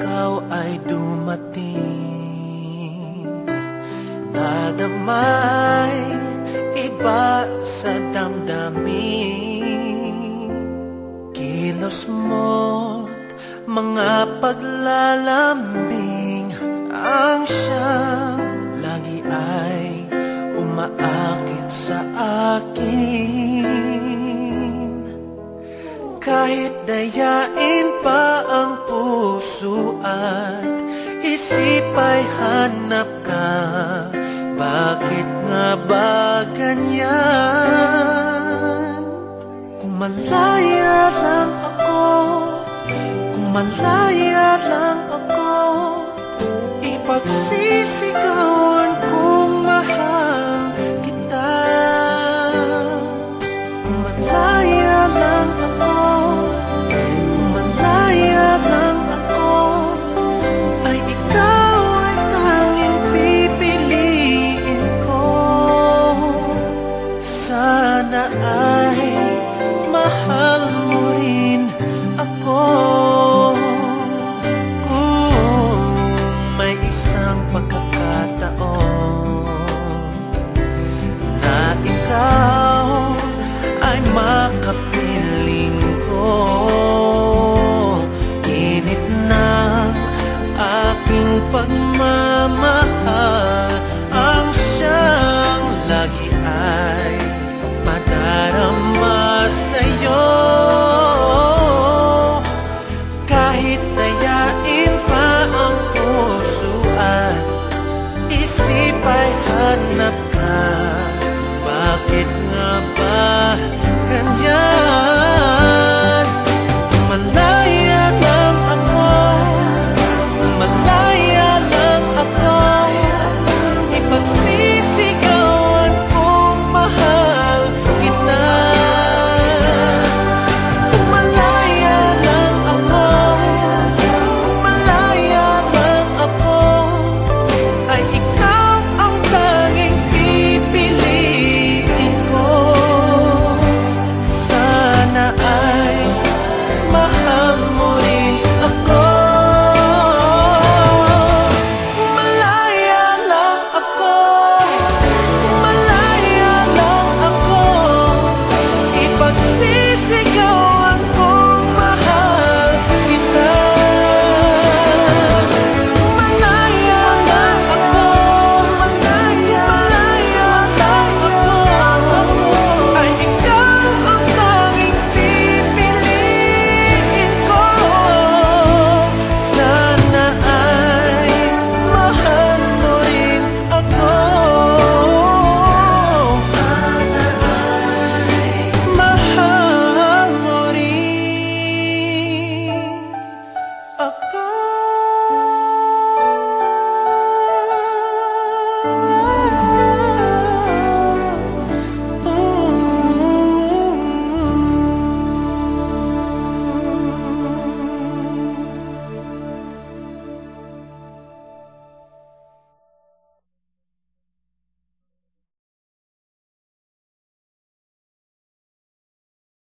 ikaw ay dumating. Nadamay iba sa damdamin. Kilos mo't mga paglalambing Ang siyang lagi ay umaakit sa akin Kahit dayain pa ang puso at isip ay hanap ka Bakit nga ba ganyan? Kung malaya lang ako Kung malaya lang ako Ipagsisigaw